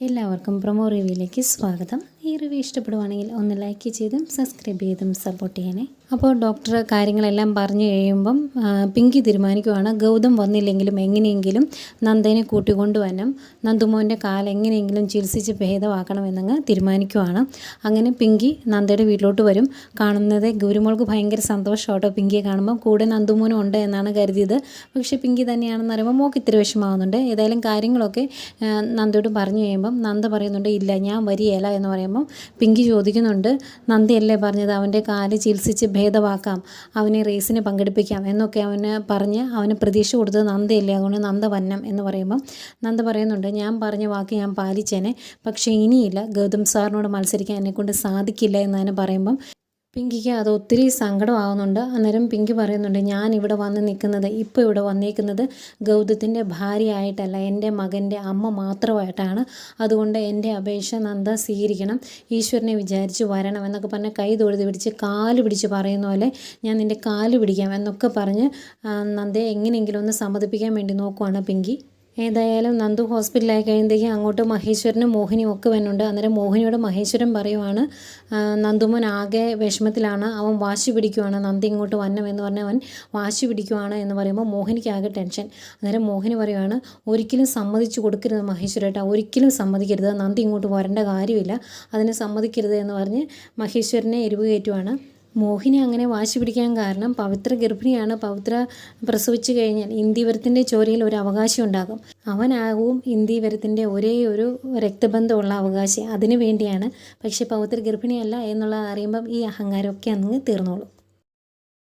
എല്ലാവർക്കും പ്രൊമോ റിവ്യൂയിലേക്ക് സ്വാഗതം. ഈ റിവ്യൂ ഇഷ്ടപ്പെടുവാണെങ്കിൽ ഒന്ന് ലൈക്ക് ചെയ്തും സബ്സ്ക്രൈബ് ചെയ്തും സപ്പോർട്ട് ചെയ്യണേ. അപ്പോൾ ഡോക്ടർ കാര്യങ്ങളെല്ലാം പറഞ്ഞു കഴിയുമ്പം പിങ്കി തീരുമാനിക്കുവാണ്. ഗൗതം വന്നില്ലെങ്കിലും എങ്ങനെയെങ്കിലും നന്ദനെ കൂട്ടിക്കൊണ്ടുവരണം. നന്ദുമോന്റെ കാൽ എങ്ങനെയെങ്കിലും ചികിത്സിച്ച് ഭേദമാക്കണമെന്നങ്ങ് തീരുമാനിക്കുവാണ്. അങ്ങനെ പിങ്കി നന്ദയുടെ വീട്ടിലോട്ട് വരും. കാണുന്നത് ഗൗരിമോൾക്ക് ഭയങ്കര സന്തോഷമാട്ടോ പിങ്കിയെ കാണുമ്പോൾ കൂടെ നന്ദുമോനും ഉണ്ട് എന്നാണ് കരുതിയത്. പക്ഷേ പിങ്കി തന്നെയാണെന്ന് പറയുമ്പോൾ മോക്ക് ഇത്തിരി വിഷമാവുന്നുണ്ട് ഏതായാലും കാര്യങ്ങളൊക്കെ നന്ദയോട് പറഞ്ഞു കഴിയുമ്പം നന്ദ പറയുന്നുണ്ട് ഇല്ല ഞാൻ വരികയില്ല എന്ന് പറയുമ്പം പിങ്കി ചോദിക്കുന്നുണ്ട് നന്ദിയല്ലേ പറഞ്ഞത്? അവന്റെ കാൽ ചികിത്സിച്ച് ഭേദമാക്കാം. അവനെ റേസിന് പങ്കെടുപ്പിക്കാം. എന്നൊക്കെ അവന് പറഞ്ഞ് അവന് പ്രതീക്ഷ കൊടുത്തത് നന്ദയല്ലേ? അതുകൊണ്ട് നന്ദ വന്നം എന്ന് പറയുമ്പം നന്ദ പറയുന്നുണ്ട് ഞാൻ പറഞ്ഞ വാക്ക് ഞാൻ പാലിച്ചേനെ. പക്ഷേ ഇനിയില്ല. ഗൗതം സാറിനോട് മത്സരിക്കാൻ എന്നെക്കൊണ്ട് സാധിക്കില്ല എന്നതിന് പറയുമ്പം പിങ്കിക്ക് അത് ഒത്തിരി സങ്കടമാകുന്നുണ്ട് അന്നേരം പിങ്കി പറയുന്നുണ്ട് ഞാൻ ഇവിടെ വന്ന് നിൽക്കുന്നത് ഇപ്പോൾ ഇവിടെ വന്നേക്കുന്നത് ഗൗതത്തിന്റെ ഭാര്യയായിട്ടല്ല എന്റെ മകന്റെ അമ്മ മാത്രമായിട്ടാണ്. അതുകൊണ്ട് എന്റെ അപേക്ഷ നന്ദ സ്വീകരിക്കണം ഈശ്വരനെ വിചാരിച്ച് വരണം എന്നൊക്കെ പറഞ്ഞ് കൈ തൊഴുതി പിടിച്ച് കാൽ പിടിച്ച് പറയുന്ന പോലെ ഞാൻ നിന്റെ കാൽ പിടിക്കാം എന്നൊക്കെ പറഞ്ഞ് നന്ദയെ എങ്ങനെയെങ്കിലും ഒന്ന് സമ്മതിപ്പിക്കാൻ വേണ്ടി നോക്കുവാണ് പിങ്കി. ഏതായാലും നന്ദു ഹോസ്പിറ്റലായി കഴിയുമ്പോഴേക്കും അങ്ങോട്ട് മഹേശ്വരനും മോഹിനിയും ഒക്കെ വരുന്നുണ്ട്. അന്നേരം മോഹിനിയോട് മഹേശ്വരൻ പറയുവാണ് നന്ദുമൻ ആകെ വിഷമത്തിലാണ്. അവൻ വാശി പിടിക്കുവാണ്. നന്ദി ഇങ്ങോട്ട് വന്നമെന്ന് പറഞ്ഞ് അവൻ വാശി പിടിക്കുവാണ് എന്ന് പറയുമ്പോൾ മോഹിനിക്ക് ആകെ ടെൻഷൻ. അന്നേരം മോഹിനി പറയുവാണ് ഒരിക്കലും സമ്മതിച്ചു കൊടുക്കരുത് മഹേശ്വരേട്ടാ ഒരിക്കലും സമ്മതിക്കരുത്. നന്ദി ഇങ്ങോട്ട് വരേണ്ട കാര്യമില്ല. അതിനെ സമ്മതിക്കരുത് എന്ന് പറഞ്ഞ് മഹേശ്വരനെ എരിവ് കയറ്റുവാണ് മോഹിനി അങ്ങനെ വാശി പിടിക്കാൻ കാരണം പവിത്ര ഗർഭിണിയാണ്. പവിത്ര പ്രസവിച്ചു കഴിഞ്ഞാൽ ഇന്ദീവരത്തിന്റെ ചോരയിൽ ഒരു അവകാശം ഉണ്ടാകും. അവനാകും ഇന്ദീവരത്തിന്റെ ഒരേ ഒരു രക്തബന്ധമുള്ള അവകാശം. അതിനു വേണ്ടിയാണ്. പക്ഷേ പവിത്ര ഗർഭിണിയല്ല എന്നുള്ളത് അറിയുമ്പം ഈ അഹങ്കാരമൊക്കെ അങ്ങ് തീർന്നോളും.